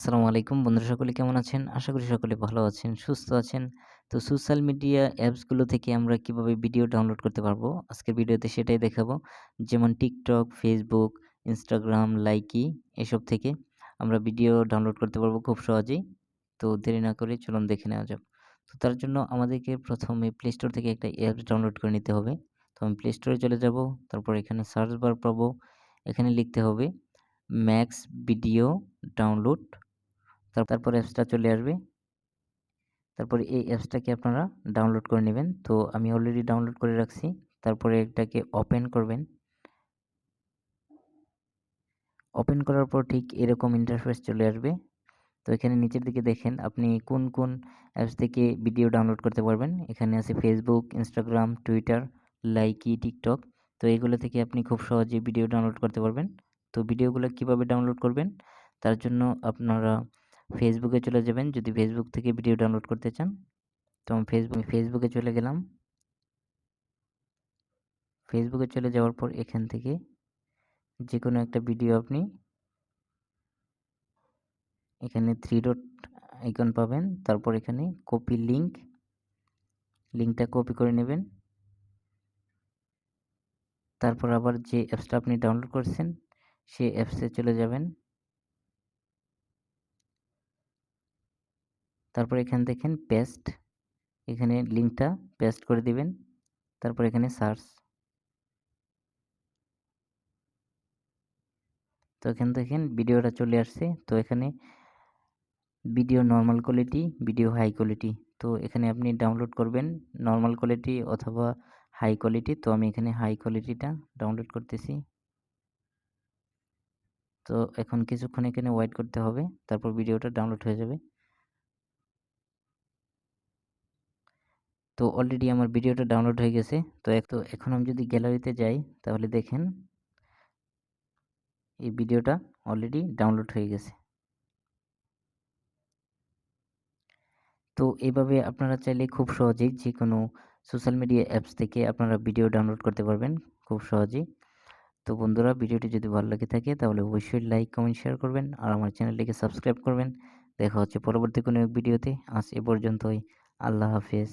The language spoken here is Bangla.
আসসালামু আলাইকুম। বন্ধুরা, সকলে কেমন আছেন? আশা করি সকলে ভালো আছেন, সুস্থ আছেন। তো সোশ্যাল মিডিয়া অ্যাপসগুলো থেকে আমরা কীভাবে ভিডিও ডাউনলোড করতে পারব? আজকের ভিডিওতে সেটাই দেখাবো। যেমন টিকটক, ফেসবুক, ইনস্টাগ্রাম, লাইকি এসব থেকে আমরা ভিডিও ডাউনলোড করতে পারব খুব সহজেই। তো দেরি না করে চলুন দেখে নেওয়া যাক। তো তার জন্য আমাদেরকে প্রথমে প্লে স্টোর থেকে একটা অ্যাপস ডাউনলোড করে নিতে হবে। তো আমি প্লে স্টোরে চলে যাব, তারপর এখানে সার্চ বার পাবো। এখানে লিখতে হবে ম্যাক্স ভিডিও ডাউনলোড তারপর অ্যাপসটা চলে আসবে। তারপরে এই অ্যাপসটাকে আপনারা ডাউনলোড করে নেবেন। তো আমি অলরেডি ডাউনলোড করে রাখছি। তারপরে এটাকে ওপেন করবেন। ওপেন করার পর ঠিক এরকম ইন্টারফেস চলে আসবে। তো এখানে নিচের দিকে দেখেন, আপনি কোন কোন অ্যাপস থেকে ভিডিও ডাউনলোড করতে পারবেন। এখানে আছে Facebook Instagram Twitter Likee TikTok তো এগুলো থেকে আপনি খুব সহজে ভিডিও ডাউনলোড করতে পারবেন। তো ভিডিওগুলো কীভাবে ডাউনলোড করবেন? তার জন্য আপনারা ফেসবুকে চলে যাবেন। যদি ফেসবুক থেকে ভিডিও ডাউনলোড করতে চান, তো আমি ফেসবুক ফেসবুকে চলে গেলাম। ফেসবুকে চলে যাওয়ার পর এখান থেকে যে কোনো একটা ভিডিও আপনি এখানে থ্রি ডট আইকন পাবেন। তারপর এখানে কপি লিঙ্ক লিঙ্কটা কপি করে নেবেন। তারপর আবার যে অ্যাপসটা আপনি ডাউনলোড করছেন, সেই অ্যাপসে চলে যাবেন। তারপর এখানে দেখেন পেস্ট এখানে লিঙ্কটা পেস্ট করে দিবেন, তারপর এখানে সার্চ তো এখানে দেখেন ভিডিওটা চলে আসছে, তো এখানে video normal quality video high quality তো এখানে আপনি ডাউনলোড করবেন নর্মাল কোয়ালিটি অথবা হাই কোয়ালিটি তো আমি এখানে হাই কোয়ালিটিটা ডাউনলোড করতেছি। তো এখন কিছুক্ষণ এখানে ওয়েট করতে হবে, তারপর ভিডিওটা ডাউনলোড হয়ে যাবে। তো অলরেডি আমার ভিডিওটা ডাউনলোড হয়ে গেছে। তো এক, তো এখন আমি যদি গ্যালারিতে যাই, তাহলে দেখেন এই ভিডিওটা অলরেডি ডাউনলোড হয়ে গেছে। তো এভাবে আপনারা চাইলে খুব সহজেই যে কোনো সোশ্যাল মিডিয়া অ্যাপস থেকে আপনারা ভিডিও ডাউনলোড করতে পারবেন খুব সহজেই। তো বন্ধুরা, ভিডিওটি যদি ভালো লাগে থাকে, তাহলে অবশ্যই লাইক কমেন্ট শেয়ার করবেন আর আমার চ্যানেলটিকে সাবস্ক্রাইব করবেন। দেখা হচ্ছে পরবর্তী কোনো ভিডিওতে আজ এ পর্যন্তই। আল্লাহ হাফেজ।